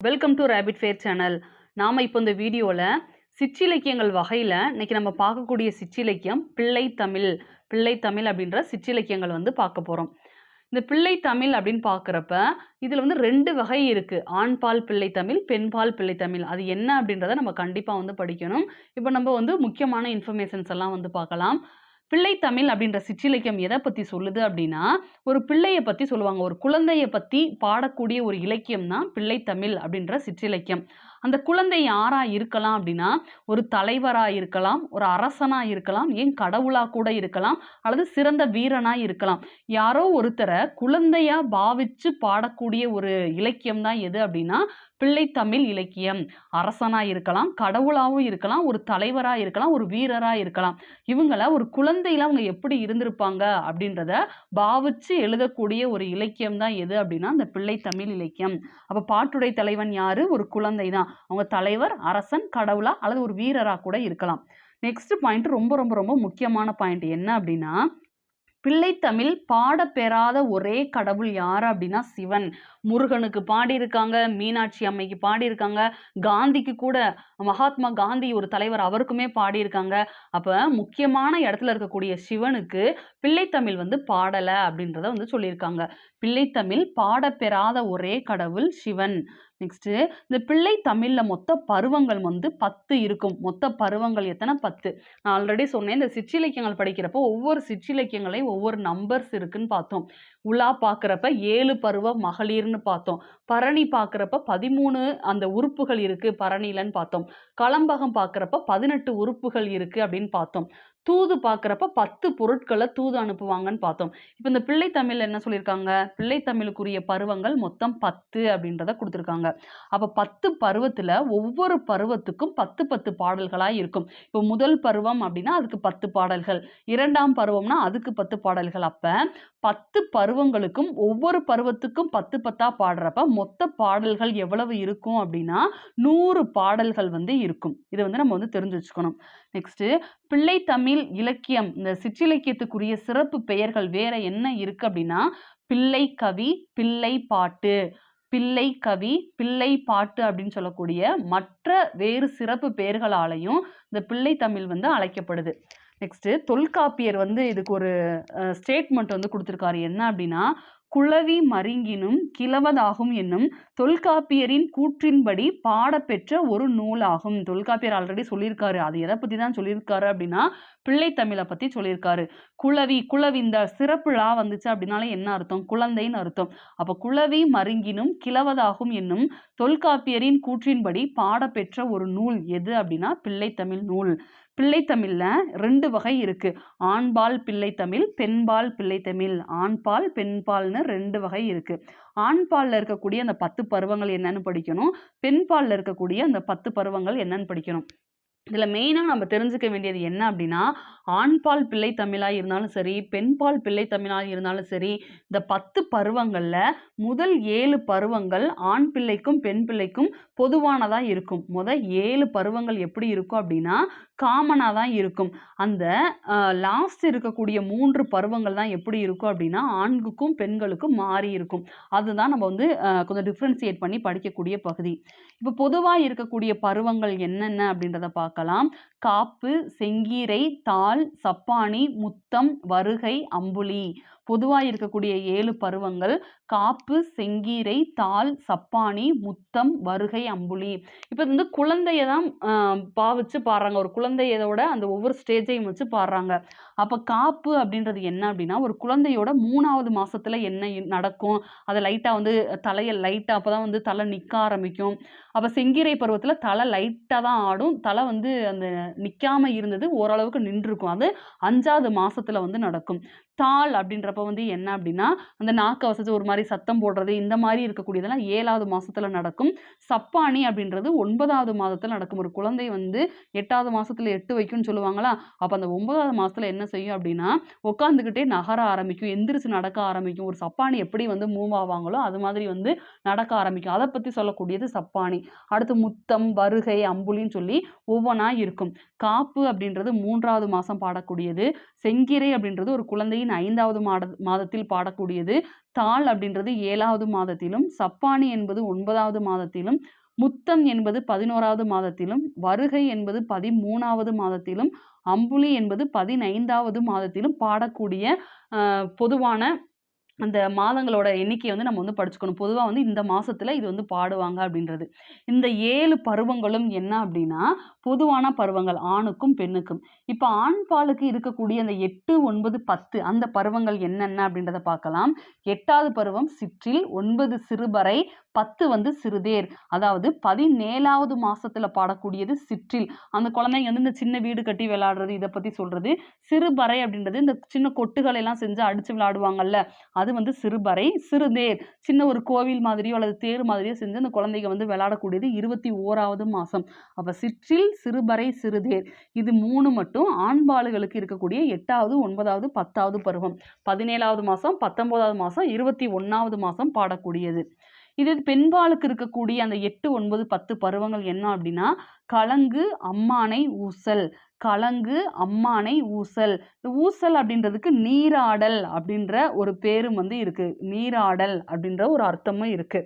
Welcome to rapid fire channel நாம் இப்போ இந்த வீடியோவில் சிற்றிலக்கியங்கள் வகையில் இன்னைக்கு நம்ம பார்க்கக்கூடிய சிற்றிலக்கியம் பிள்ளை தமிழ் பிள்ளை தமிழ் அப்படின்ற சிற்றிலக்கியங்கள் வந்து பார்க்க போகிறோம் இந்த பிள்ளை தமிழ் அப்படின்னு பார்க்குறப்ப இதில் வந்து ரெண்டு வகை இருக்குது ஆண்பால் பிள்ளை தமிழ் பெண்பால் பிள்ளை தமிழ். அது என்ன அப்படின்றத நம்ம கண்டிப்பாக வந்து படிக்கணும். இப்போ நம்ம வந்து முக்கியமான இன்ஃபர்மேஷன்ஸ் எல்லாம் வந்து பார்க்கலாம். பிள்ளை தமிழ் அப்படின்ற சிற்றிலக்கியம் எதை பற்றி சொல்லுது அப்படின்னா ஒரு பிள்ளையை பற்றி சொல்லுவாங்க. ஒரு குழந்தையை பற்றி பாடக்கூடிய ஒரு இலக்கியம் தான் பிள்ளை தமிழ் அப்படின்ற சிற்றிலக்கியம். அந்த குழந்தை யாராக இருக்கலாம் அப்படின்னா ஒரு தலைவராக இருக்கலாம் ஒரு அரசனாக இருக்கலாம் ஏன் கடவுளாக கூட இருக்கலாம் அல்லது சிறந்த வீரனாக இருக்கலாம். யாரோ ஒருத்தரை குழந்தையாக பாவிச்சு பாடக்கூடிய ஒரு இலக்கியம் தான் எது அப்படின்னா பிள்ளை தமிழ் இலக்கியம். அரசனாக இருக்கலாம் கடவுளாகவும் இருக்கலாம் ஒரு தலைவராக இருக்கலாம் ஒரு வீரராக இருக்கலாம். இவங்கள ஒரு குழந்தையில் அவங்க எப்படி இருந்திருப்பாங்க அப்படின்றத பாவிச்சு எழுதக்கூடிய ஒரு இலக்கியம் தான் எது அப்படின்னா அந்த பிள்ளை தமிழ் இலக்கியம். அப்போ பாட்டுடை தலைவன் யாரு? ஒரு குழந்தை தான் அவங்க தலைவர் அரசன் கடவுளா அல்லது ஒரு வீரரா கூட இருக்கலாம். நெக்ஸ்ட் பாயிண்ட் ரொம்ப ரொம்ப ரொம்ப முக்கியமான பாயிண்ட் என்ன அப்படின்னா பிள்ளைத்தமிழ் பாடப்பெறாத ஒரே கடவுள் யார் அப்படின்னா சிவன். முருகனுக்கு பாடியிருக்காங்க மீனாட்சி அம்மைக்கு பாடியிருக்காங்க காந்திக்கு கூட மகாத்மா காந்தி ஒரு தலைவர் அவருக்குமே பாடியிருக்காங்க. அப்போ முக்கியமான இடத்துல இருக்கக்கூடிய சிவனுக்கு பிள்ளைத்தமிழ் வந்து பாடலை அப்படின்றத வந்து சொல்லியிருக்காங்க. பிள்ளைத்தமிழ் பாடப்பெறாத ஒரே கடவுள் சிவன். நெக்ஸ்ட்டு இந்த பிள்ளை தமிழில் மொத்த பருவங்கள் வந்து பத்து இருக்கும். மொத்த பருவங்கள் எத்தனை? பத்து. நான் ஆல்ரெடி சொன்னேன் இந்த சிற்றிலக்கியங்கள் படிக்கிறப்போ ஒவ்வொரு சிற்றிலக்கியங்களையும் ஒவ்வொரு நம்பர்ஸ் இருக்குன்னு பார்த்தோம். உலா பார்க்குறப்ப ஏழு பருவ மகளிர்னு பார்த்தோம். பரணி பார்க்குறப்ப பதிமூணு அந்த உறுப்புகள் இருக்குது பரணிலன்னு பார்த்தோம். களம்பகம் பார்க்குறப்ப பதினெட்டு உறுப்புகள் இருக்குது அப்படின்னு பார்த்தோம். தூது பார்க்குறப்ப பத்து பொருட்களை தூது அனுப்புவாங்கன்னு பார்த்தோம். இப்போ இந்த பிள்ளை தமிழ் என்ன சொல்லியிருக்காங்க? பிள்ளை தமிழுக்குரிய பருவங்கள் மொத்தம் பத்து அப்படின்றத கொடுத்துருக்காங்க. அப்போ பத்து பருவத்தில் ஒவ்வொரு பருவத்துக்கும் பத்து பத்து பாடல்களாக இருக்கும். இப்போ முதல் பருவம் அப்படின்னா அதுக்கு பத்து பாடல்கள். இரண்டாம் பருவம்னா அதுக்கு பத்து பாடல்கள். அப்போ பத்து பருவங்களுக்கும் ஒவ்வொரு பருவத்துக்கும் பத்து பத்தாக பாடுறப்ப மொத்த பாடல்கள் எவ்வளவு இருக்கும் அப்படின்னா நூறு பாடல்கள் வந்து இருக்கும். இதை வந்து நம்ம வந்து தெரிஞ்சு வச்சுக்கணும். நெக்ஸ்ட்டு பிள்ளை தமிழ் இலக்கியம். இந்த சிற்றிலக்கியத்துக்குரிய சிறப்பு பெயர்கள் வேற என்ன இருக்கு அப்படின்னா பிள்ளை கவி பிள்ளை பாட்டு. பிள்ளை கவி பிள்ளை பாட்டு அப்படின்னு சொல்லக்கூடிய மற்ற வேறு சிறப்பு பெயர்களாலையும் இந்த பிள்ளை தமிழ் வந்து அழைக்கப்படுது. நெக்ஸ்ட்டு தொல்காப்பியர் வந்து இதுக்கு ஒரு ஸ்டேட்மெண்ட் வந்து கொடுத்துருக்காரு. என்ன அப்படின்னா குளவி மருங்கினும் கிளவதாகும் என்னும் தொல்காப்பியரின் கூற்றின்படி பாடப்பெற்ற ஒரு நூலாகும். தொல்காப்பியர் ஆல்ரெடி சொல்லியிருக்காரு. அது எதை பற்றி தான் சொல்லியிருக்காரு அப்படின்னா பிள்ளை தமிழை பற்றி சொல்லியிருக்காரு. குளவி குளவி இந்த சிறப்புழா வந்துச்சு அப்படின்னாலே என்ன அர்த்தம்? குழந்தைன்னு அர்த்தம். அப்போ குளவி மருங்கினும் கிளவதாகும் என்னும் தொல்காப்பியரின் கூற்றின்படி பாடப்பெற்ற ஒரு நூல் எது அப்படின்னா பிள்ளைத்தமிழ் நூல். பிள்ளைத்தமிழில் ரெண்டு வகை இருக்கு. ஆண்பால் பிள்ளைத்தமிழ் பெண்பால் பிள்ளைத்தமிழ். ஆண்பால் பெண்பால்னு ரெண்டு வகை இருக்கு. ஆண்பாலில் இருக்கக்கூடிய அந்த பத்து பருவங்கள் என்னன்னு படிக்கணும். பெண்பாலில் இருக்கக்கூடிய அந்த பத்து பருவங்கள் என்னன்னு படிக்கணும். இதில் மெயினாக நம்ம தெரிஞ்சுக்க வேண்டியது என்ன அப்படின்னா ஆண்பால் பிள்ளை தமிழாக இருந்தாலும் சரி பெண்பால் பிள்ளை தமிழாக இருந்தாலும் சரி இந்த பத்து பருவங்களில் முதல் ஏழு பருவங்கள் ஆண் பிள்ளைக்கும் பெண் பிள்ளைக்கும் பொதுவானதாக இருக்கும். முதல் ஏழு பருவங்கள் எப்படி இருக்கும் அப்படின்னா காமனாக தான் இருக்கும். அந்த லாஸ்ட் இருக்கக்கூடிய மூன்று பருவங்கள் தான் எப்படி இருக்கும் அப்படின்னா ஆண்களுக்கும் பெண்களுக்கும் மாறி இருக்கும். அதுதான் நம்ம வந்து கொஞ்சம் டிஃப்ரென்சியேட் பண்ணி படிக்கக்கூடிய பகுதி. இப்போ பொதுவாக இருக்கக்கூடிய பருவங்கள் என்னென்ன அப்படின்றத பார்க்கலாம். காப்பு செங்கீரை தாள் சப்பானி முத்தம் வருகை அம்புலி. பொதுவாக இருக்கக்கூடிய ஏழு பருவங்கள் காப்பு செங்கீரை தாள் சப்பானி முத்தம் வருகை அம்புலி. இப்போ வந்து குழந்தைய தான் பாவிச்சு பாடுறாங்க. ஒரு குழந்தையோட அந்த ஒவ்வொரு ஸ்டேஜையும் வச்சு பாடுறாங்க. அப்போ காப்பு அப்படின்றது என்ன அப்படின்னா ஒரு குழந்தையோட மூணாவது மாசத்துல என்ன நடக்கும்? அதை லைட்டாக வந்து தலையை லைட்டாக அப்போ தான் வந்து தலை நிற்க ஆரம்பிக்கும். அப்போ செங்கீரை பருவத்தில் தலை லைட்டாக தான் ஆடும். தலை வந்து அந்த நிற்காமல் இருந்தது ஓரளவுக்கு நின்றுருக்கும். அது அஞ்சாவது மாதத்தில் வந்து நடக்கும். தாள் அப்படின்றப்ப வந்து என்ன அப்படின்னா அந்த நாக்கை வசதி ஒரு மாதிரி சத்தம் போடுறது இந்த மாதிரி இருக்கக்கூடியதெல்லாம் ஏழாவது மாதத்தில் நடக்கும். சப்பானி அப்படின்றது ஒன்பதாவது மாதத்தில் நடக்கும். ஒரு குழந்தை வந்து எட்டாவது மாதத்தில் எட்டு வைக்கும்னு சொல்லுவாங்களா? அப்போ அந்த ஒன்பதாவது மாதத்தில் என்ன செய்யும் அப்படின்னா உட்காந்துக்கிட்டே நகர ஆரம்பிக்கும். எந்திரிச்சு நடக்க ஆரம்பிக்கும். ஒரு சப்பானி எப்படி வந்து மூவ் ஆவாங்களோ அது மாதிரி வந்து நடக்க ஆரம்பிக்கும். அதை பற்றி சொல்லக்கூடியது சப்பானி. அடுத்து முத்தம் வருகை அம்புலின்னு சொல்லி ஒவ்வொன்றா இருக்கும். காப்பு அப்படின்றது மூன்றாவது மாதம் பாடக்கூடியது. செங்கிரை அப்படின்றது ஒரு குழந்தையின் ஆண்டின் ஐந்தாவது மாத மாதத்தில் பாடக்கூடியது தாள் அப்படின்றது ஏழாவது மாதத்திலும் சப்பானி என்பது ஒன்பதாவது மாதத்திலும் முத்தம் என்பது பதினோராவது மாதத்திலும் வருகை என்பது பதிமூணாவது மாதத்திலும் அம்புலி என்பது பதினைந்தாவது மாதத்திலும் பாடக்கூடிய பொதுவான அந்த மாதங்களோட எண்ணிக்கையை வந்து நம்ம வந்து படிச்சுக்கணும். பொதுவாக வந்து இந்த மாதத்தில் இது வந்து பாடுவாங்க அப்படின்றது. இந்த ஏழு பருவங்களும் என்ன அப்படின்னா பொதுவான பருவங்கள். ஆணுக்கும் பெண்ணுக்கும். இப்போ ஆண் பாலுக்கு இருக்கக்கூடிய அந்த எட்டு ஒன்பது பத்து அந்த பருவங்கள் என்னென்ன அப்படின்றத பார்க்கலாம். எட்டாவது பருவம் சிற்றில் ஒன்பது சிறுபறை பத்து வந்து சிறுதேர். அதாவது பதினேழாவது மாசத்துல பாடக்கூடியது சிற்றில். அந்த குழந்தைங்க வந்து இந்த சின்ன வீடு கட்டி விளையாடுறது இதை பத்தி சொல்றது. சிறுபறை அப்படின்றது இந்த சின்ன கொட்டுகளை எல்லாம் செஞ்சு அடிச்சு விளையாடுவாங்கல்ல அது அது வந்து சிறுபறை சிறுதேர் சின்ன ஒரு கோவில் மாதிரியோ அல்லது தேர் மாதிரியோ செஞ்சு அந்த குழந்தைங்க வந்து விளையாடக்கூடியது இருபத்தி ஓராவது மாதம் அப்போ சிற்றில் சிறுபறை சிறுதேர். இது மூணு மட்டும் ஆண்பாளுகளுக்கு இருக்கக்கூடிய எட்டாவது ஒன்பதாவது பத்தாவது பருவம். பதினேழாவது மாதம் பத்தொன்பதாவது மாதம் இருபத்தி ஒன்றாவது மாதம் பாடக்கூடியது. இது பெண்பாலுக்கு இருக்கக்கூடிய அந்த எட்டு ஒன்பது பத்து பருவங்கள் என்ன அப்படின்னா கலங்கு அம்மானை ஊசல். கலங்கு அம்மானை ஊசல். இந்த ஊசல் அப்படின்றதுக்கு நீராடல் அப்படின்ற ஒரு பேரும் வந்து இருக்கு. நீராடல் அப்படின்ற ஒரு அர்த்தமும் இருக்கு.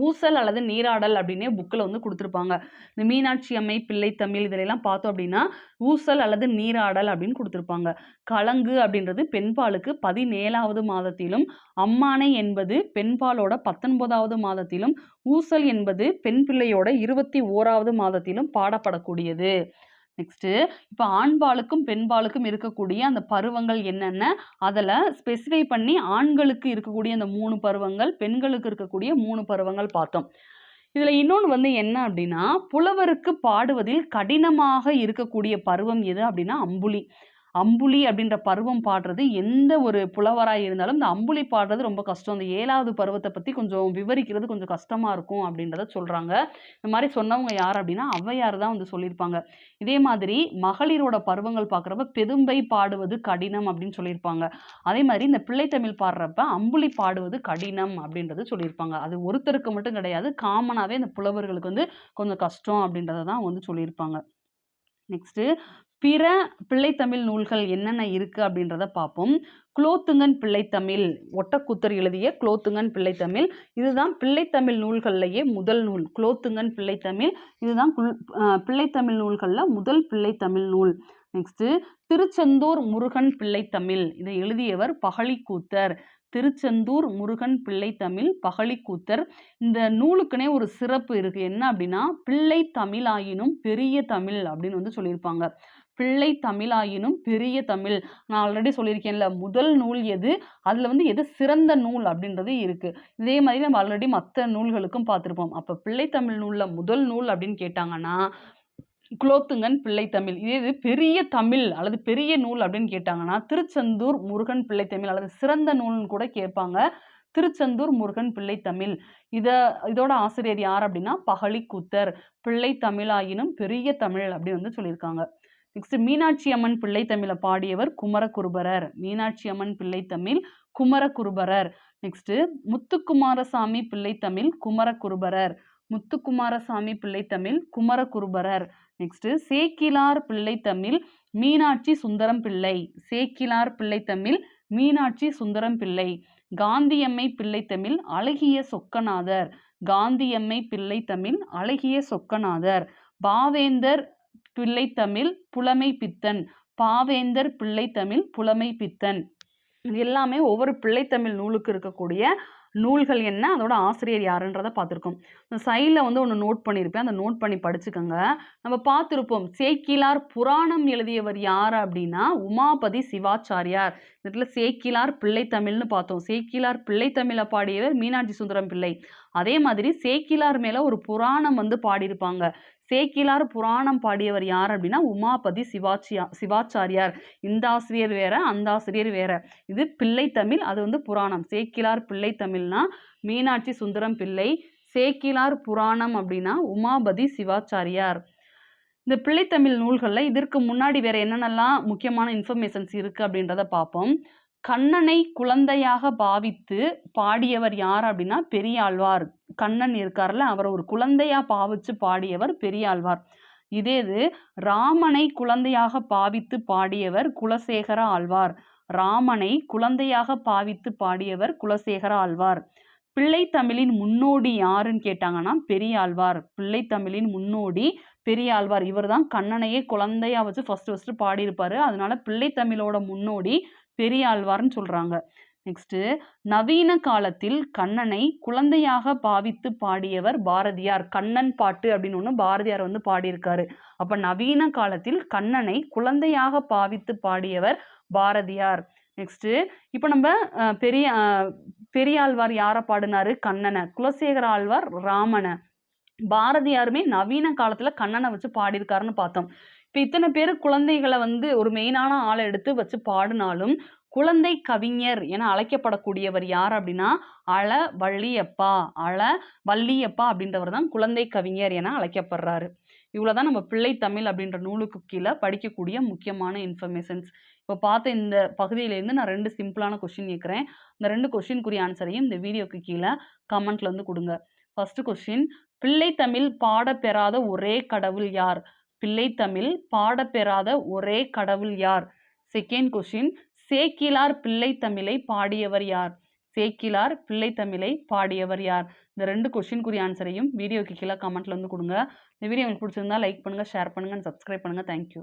ஊசல் அல்லது நீராடல் அப்படின்னே புக்கில் வந்து கொடுத்துருப்பாங்க. இந்த மீனாட்சி அம்மை பிள்ளை தமிழ் இதிலெல்லாம் பார்த்தோம் அப்படின்னா ஊசல் அல்லது நீராடல் அப்படின்னு கொடுத்துருப்பாங்க. கலங்கு அப்படின்றது பெண்பாலுக்கு பதினேழாவது மாதத்திலும் அம்மானை என்பது பெண்பாலோட பத்தொன்பதாவது மாதத்திலும் ஊசல் என்பது பெண் பிள்ளையோட இருபத்தி ஓராவது மாதத்திலும் பாடப்படக்கூடியது. நெக்ஸ்ட்டு இப்போ ஆண்பாலுக்கும் பெண்பாலுக்கும் இருக்கக்கூடிய அந்த பருவங்கள் என்னென்ன? அதில் ஸ்பெசிஃபை பண்ணி ஆண்களுக்கு இருக்கக்கூடிய அந்த மூணு பருவங்கள் பெண்களுக்கு இருக்கக்கூடிய மூணு பருவங்கள் பார்த்தோம். இதில் இன்னொன்று வந்து என்ன அப்படின்னா புலவருக்கு பாடுவதில் கடினமாக இருக்கக்கூடிய பருவம் எது அப்படின்னா அம்புலி. அம்புலி அப்படின்ற பருவம் பாடுறது எந்த ஒரு புலவராக இருந்தாலும் இந்த அம்புலி பாடுறது ரொம்ப கஷ்டம். இந்த ஏழாவது பருவத்தை பற்றி கொஞ்சம் விவரிக்கிறது கொஞ்சம் கஷ்டமாக இருக்கும் அப்படின்றத சொல்கிறாங்க இந்த மாதிரி சொன்னவங்க யார் அப்படின்னா ஔவையார் தான் வந்து சொல்லியிருப்பாங்க. இதே மாதிரி மகளிரோட பருவங்கள் பார்க்குறப்ப பெரும்பை பாடுவது கடினம் அப்படின்னு சொல்லியிருப்பாங்க. அதே மாதிரி இந்த பிள்ளைத்தமிழ் பாடுறப்ப அம்புலி பாடுவது கடினம் அப்படின்றது சொல்லியிருப்பாங்க. அது ஒருத்தருக்கு மட்டும் கிடையாது காமனாகவே இந்த புலவர்களுக்கு வந்து கொஞ்சம் கஷ்டம் அப்படின்றத தான் வந்து சொல்லியிருப்பாங்க. நெக்ஸ்ட்டு பிற பிள்ளைத்தமிழ் நூல்கள் என்னென்ன இருக்குது அப்படின்றத பார்ப்போம். குலோத்துங்கன் பிள்ளைத்தமிழ் ஒட்டக்கூத்தர் எழுதிய குலோத்துங்கன் பிள்ளைத்தமிழ். இதுதான் பிள்ளைத்தமிழ் நூல்கள்லையே முதல் நூல். குலோத்துங்கன் பிள்ளைத்தமிழ் இதுதான் பிள்ளைத்தமிழ் நூல்களில் முதல் பிள்ளைத்தமிழ் நூல். நெக்ஸ்ட்டு திருச்செந்தூர் முருகன் பிள்ளைத்தமிழ். இதை எழுதியவர் பகழிக்கூத்தர் திருச்செந்தூர் முருகன் பிள்ளைத்தமிழ் பகழிக்கூத்தர் இந்த நூலுக்குனே ஒரு சிறப்பு இருக்கு. என்ன அப்படின்னா பிள்ளை தமிழாயினும் பெரிய தமிழ் அப்படின்னு வந்து சொல்லியிருப்பாங்க. பிள்ளை தமிழாயினும் பெரிய தமிழ். நான் ஆல்ரெடி சொல்லியிருக்கேன்ல முதல் நூல் எது? அதில் வந்து எது சிறந்த நூல் அப்படின்றது இருக்குது இதே மாதிரி நம்ம ஆல்ரெடி மற்ற நூல்களுக்கும் பார்த்துருப்போம். அப்போ பிள்ளைத்தமிழ் நூலில் முதல் நூல் அப்படின்னு கேட்டாங்கன்னா குலோத்துங்கன் பிள்ளைத்தமிழ் இதே இது பெரிய தமிழ் அல்லது பெரிய நூல் அப்படின்னு கேட்டாங்கன்னா திருச்செந்தூர் முருகன் பிள்ளைத்தமிழ் அல்லது சிறந்த நூல்னு கூட கேட்பாங்க. திருச்செந்தூர் முருகன் பிள்ளைத்தமிழ் இத இதோட ஆசிரியர் யார் அப்படின்னா பகலிக்கூத்தர். பிள்ளை தமிழாயினும் பெரிய தமிழ் அப்படின்னு வந்து சொல்லியிருக்காங்க. நெக்ஸ்ட் மீனாட்சி அம்மன் பிள்ளைத்தமிழை பாடியவர் குமரகுருபரர். மீனாட்சி அம்மன் பிள்ளைத்தமிழ் குமரகுருபரர். நெக்ஸ்ட் முத்துக்குமாரசாமி பிள்ளைத்தமிழ் குமரகுருபரர். முத்துக்குமாரசாமி பிள்ளைத்தமிழ் குமரகுருபரர். நெக்ஸ்ட் சேக்கிலார் பிள்ளைத்தமிழ் மீனாட்சி சுந்தரம் பிள்ளை. சேக்கிலார் பிள்ளைத்தமிழ் மீனாட்சி சுந்தரம் பிள்ளை. காந்தியம்மை பிள்ளைத்தமிழ் அழகிய சொக்கநாதர். காந்தியம்மை பிள்ளைத்தமிழ் அழகிய சொக்கநாதர். பாவேந்தர் பிள்ளைத்தமிழ் புலமை பித்தன் பாவேந்தர் பிள்ளைத்தமிழ் புலமை பித்தன் இது எல்லாமே ஒவ்வொரு பிள்ளைத்தமிழ் நூலுக்கு இருக்கக்கூடிய நூல்கள் என்ன? அதோட ஆசிரியர் யாருன்றதை பார்த்துருக்கோம். இந்த சைடில் வந்து ஒன்று நோட் பண்ணியிருப்பேன் அந்த நோட் பண்ணி படிச்சுக்கோங்க. நம்ம பார்த்துருப்போம். சேக்கிலார் புராணம் எழுதியவர் யார் அப்படின்னா உமாபதி சிவாச்சாரியார். இந்த இடத்துல சேக்கிலார் பிள்ளைத்தமிழ்னு பார்த்தோம். சேக்கிலார் பிள்ளைத்தமிழை பாடியவர் மீனாட்சி சுந்தரம் பிள்ளை. அதே மாதிரி சேக்கிலார் மேலே ஒரு புராணம் வந்து பாடியிருப்பாங்க. சேக்கிலார் புராணம் பாடியவர் யார் அப்படின்னா உமாபதி சிவாச்சியா சிவாச்சாரியார். இந்த ஆசிரியர் வேற அந்த ஆசிரியர் வேற. இது பிள்ளைத்தமிழ் அது வந்து புராணம். சேக்கிலார் பிள்ளைத்தமிழ்னா மீனாட்சி சுந்தரம் பிள்ளை. சேக்கிலார் புராணம் அப்படின்னா உமாபதி சிவாச்சாரியார். இந்த பிள்ளைத்தமிழ் நூல்களில் இதற்கு முன்னாடி வேற என்னென்னலாம் முக்கியமான இன்ஃபர்மேஷன்ஸ் இருக்குது அப்படின்றத பார்ப்போம். கண்ணனை குழந்தையாக பாவித்து பாடியவர் யார் அப்படின்னா பெரியாழ்வார். கண்ணன் இருக்கார்ல அவரை ஒரு குழந்தையா பாவிச்சு பாடியவர் பெரியாழ்வார். இதே இது ராமனை குழந்தையாக பாவித்து பாடியவர் குலசேகர ஆழ்வார். ராமனை குழந்தையாக பாவித்து பாடியவர் குலசேகர ஆழ்வார். பிள்ளைத்தமிழின் முன்னோடி யாருன்னு கேட்டாங்கன்னா பெரியாழ்வார். பிள்ளைத்தமிழின் முன்னோடி பெரியாழ்வார். இவர் தான் கண்ணனையே குழந்தையா வச்சு ஃபர்ஸ்ட் ஃபர்ஸ்ட் பாடியிருப்பாரு. அதனால பிள்ளைத்தமிழோட முன்னோடி பெரியாழ்வார்னு சொல்றாங்க. நெக்ஸ்ட் நவீன காலத்தில் கண்ணனை குழந்தையாக பாவித்து பாடியவர் பாரதியார். கண்ணன் பாட்டு அப்படின்னு ஒன்று பாரதியார் வந்து பாடியிருக்காரு. அப்ப நவீன காலத்தில் கண்ணனை குழந்தையாக பாவித்து பாடியவர் பாரதியார். நெக்ஸ்ட் இப்போ நம்ம பெரிய பெரியாழ்வார் யாரை பாடினாரு? கண்ணனை. குலசேகர ஆழ்வார் ராமனை. பாரதியாருமே நவீன காலத்துல கண்ணனை வச்சு பாடியிருக்காருன்னு பார்த்தோம். இப்போ இத்தனை பேர் குழந்தைகளை வந்து ஒரு மெயினான ஆளை எடுத்து வச்சு பாடினாலும் குழந்தை கவிஞர் என அழைக்கப்படக்கூடியவர் யார் அப்படின்னா அழ வள்ளியப்பா அழ வள்ளியப்பா அப்படின்றவர் தான் குழந்தை கவிஞர் என அழைக்கப்படுறாரு. இவ்வளோதான் நம்ம பிள்ளை தமிழ் அப்படின்ற நூலுக்கு கீழே படிக்கக்கூடிய முக்கியமான இன்ஃபர்மேஷன்ஸ் இப்போ பார்த்த இந்த பகுதியிலேருந்து நான் ரெண்டு சிம்பிளான கொஷின் கேட்குறேன். இந்த ரெண்டு கொஷினுக்குரிய ஆன்சரையும் இந்த வீடியோக்கு கீழே கமெண்ட்ல வந்து கொடுங்க. ஃபர்ஸ்ட் கொஷின் பிள்ளை தமிழ் பாடப்பெறாத ஒரே கடவுள் யார்? பிள்ளைத்தமிழ் பாடப்பெறாத ஒரே கடவுள் யார்? செகண்ட் கொஸ்டின் சேக்கிலார் பிள்ளைத்தமிழை பாடியவர் யார்? சேக்கிலார் பிள்ளைத்தமிழை பாடியவர் யார்? இந்த ரெண்டு கொஷின்குரிய ஆன்சரையும் வீடியோக்கு கீழே கமெண்ட்ல வந்து கொடுங்க. இந்த வீடியோ உங்களுக்கு பிடிச்சிருந்தா லைக் பண்ணுங்க ஷேர் பண்ணுங்க சப்ஸ்கிரைப் பண்ணுங்கள் தேங்க்யூ